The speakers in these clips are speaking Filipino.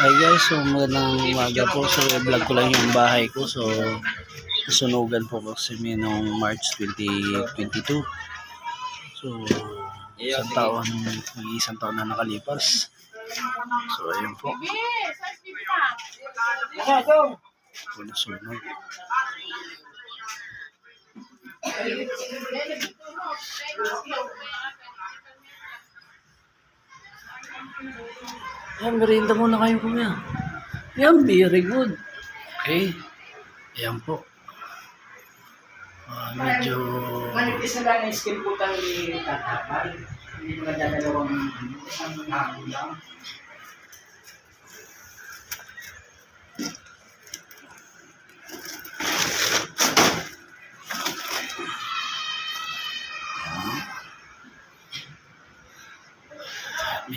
Hi guys, so magandang umaga po. So vlog ko lang yung bahay ko. So nasunugan po kasi may noong March 2022. So isang taon, may isang taon na nakalipas. So ayun po. Po nasunog. Ayan, merienda muna kayo kuya. Ayan, very good. Okay. Ayan po. Ah, medyo... Manipis na lang ang skin po tayo ni Tatapay. Hindi mo nagdadalawang isang hapon lang.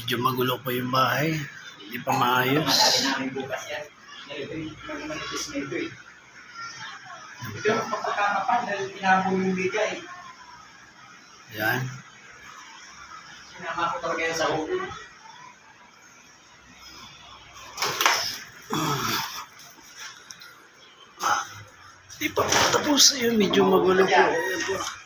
Medyo magulo po yung bahay. Hindi pa maayos. Yan. Ito yung eh. Pagkakapal dahil tinapon yung bigay. Ayan. Sinama ko talaga yan sa ulo. Hindi pa po tapos. Ayan, medyo magulo po. Ayan po.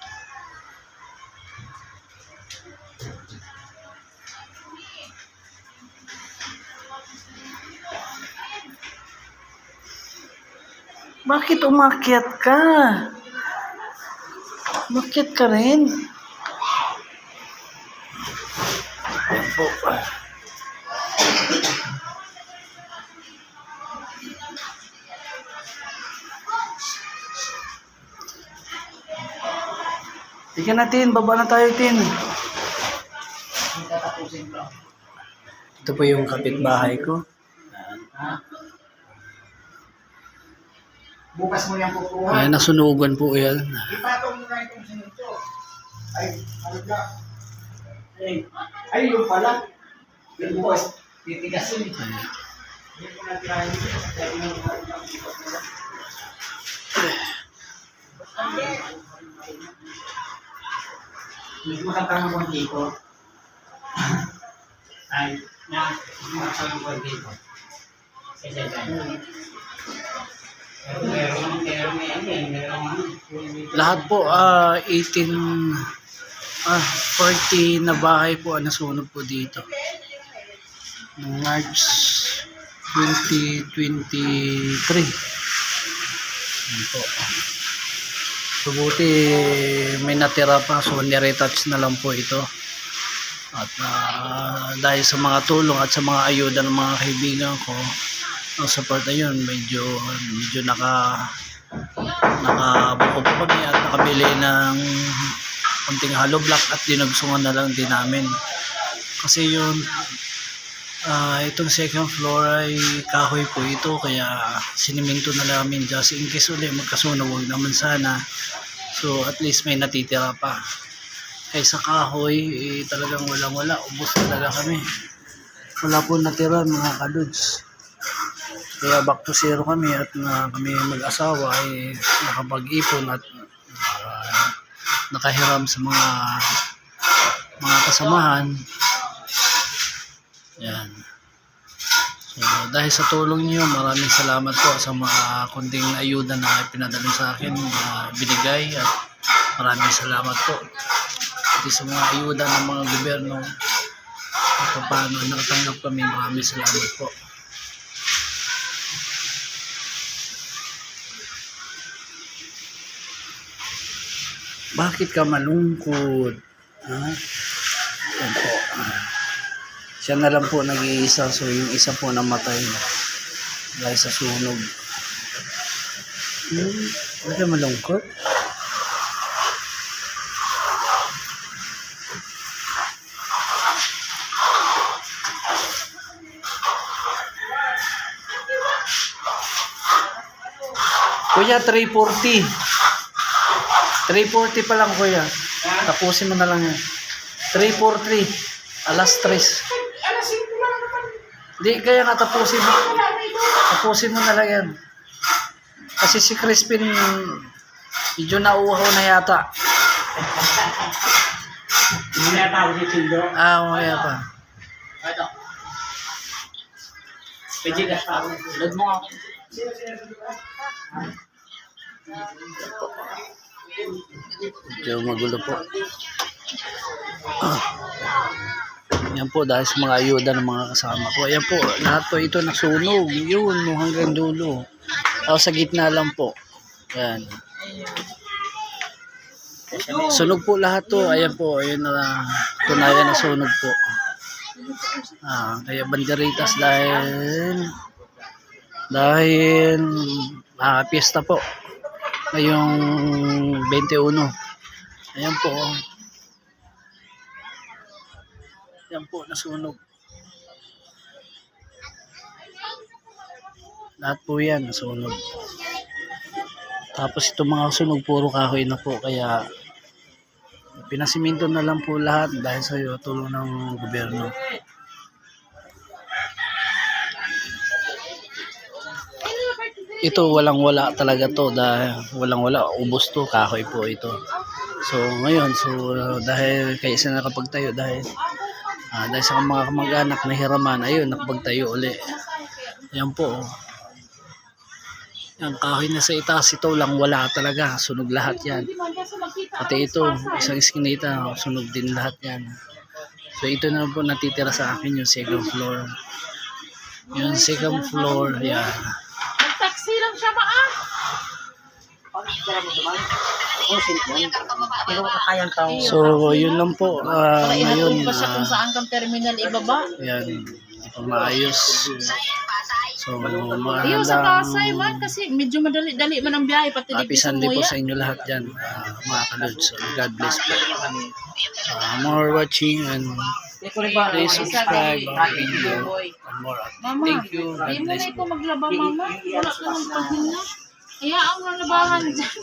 Bakit umakyat ka? Umakyat ka rin. Ayan po. Tika natin, baba na tayo, Tin. Ito po yung kapitbahay ko. Ha? Bukas mo yung kukuha. Ayan, nasunugan po yan. Ipatong mo na itong sinito. Ay, ano ka? Ay, ay, yung pala. Yung bukas, titigasin. Ayan. Hindi ko na tirahin dito. Dahil yung Hindi mo kang mo dito. Ay, na, mo kang mo dito. Kasi dahil. Lahat po, ah 18, ah 40 na bahay po ang nasunog po dito. Noong March 2023. Yan po. So may natira pa so niretouch na lang po ito. At ah, dahil sa mga tulong at sa mga ayuda ng mga kaibigan ko, ang support na yun, medyo, medyo naka nakabuko kami at nakabili ng konting hollow block at dinagsungan na lang din namin. Kasi yun, ah itong second floor ay kahoy po ito kaya siniminto na namin just in case ulit magkasunog naman sana. So at least may natitira pa. Kaysa kahoy, eh, talagang walang wala. Ubus talaga kami. Wala po natira mga kadudes. Kaya back to zero kami at na kami mag-asawa ay nakapag-ipon at ah, nakahiram sa mga mga kasamahan. Yan. So, dahil sa tulong niyo, maraming salamat po sa mga kunting ayuda na pinadala sa akin na binigay at maraming salamat po. Pati sa mga ayuda ng mga gobyerno at paano nakatanggap kami, maraming salamat po. Bakit ka malungkot? Ha? Yan po. Siya na lang po nag-iisa. So, yung isa po namatay. Dahil sa sunog. Hmm, bakit malungkot? Kuya, 340. 340 pa lang kuya. Tapusin mo na lang yan. 343. Alas 3. Alas 5 lang naman. Di, kaya nga tapusin mo. Tapusin mo na lang yan. Kasi si Crispin, medyo nauuhaw na yata. Hindi na tawag si Chindo. Ah, umaya pa. Ito. Pwede ka. Load mo ako. Medyo magulo po. Ah. Yan po, dahil sa mga ayuda ng mga kasama ko. Ayan po, lahat po ito nasunog. Yun, hanggang dulo. Ako sa gitna lang po. Ayan. Sunog po lahat to. Ayan po, ayun na tunayan na sunog po. Ah, kaya banderitas dahil dahil ah, piyesta po ngayong 21. Ayan po. Ayan po, nasunog. Lahat po yan, nasunog. Tapos itong mga sunog, puro kahoy na po. Kaya pinasiminto na lang po lahat dahil sa tulong ng gobyerno. Ito walang wala talaga to dahil walang wala ubos to kahoy po ito. So ngayon so dahil kaya isa nakapagtayo dahil ah, dahil sa mga kamag-anak na hiraman ayun nakapagtayo uli. Yan po. oh. Yan kahoy na sa itaas ito lang wala talaga sunog lahat yan. Pati ito isang iskinita sunog din lahat yan. So ito na po natitira sa akin yung second floor. Yung second floor, yan. Lang siya kakayang tao. So, yun lang po. Ah, ngayon, siya kung ah, saan kang terminal ibaba. yan, maayos. So, Iyo sa Pasay man kasi medyo madali-dali man ang biyahe pati happy Sunday po sa inyo lahat dyan, ah, mga kalod. So, God bless po. Ah, more watching and please subscribe our video and more. Mama, Thank you. God Hindi mo bless na po. ito maglaba mama. Wala ka ng paghinga. Hayaan mo na labahan dyan.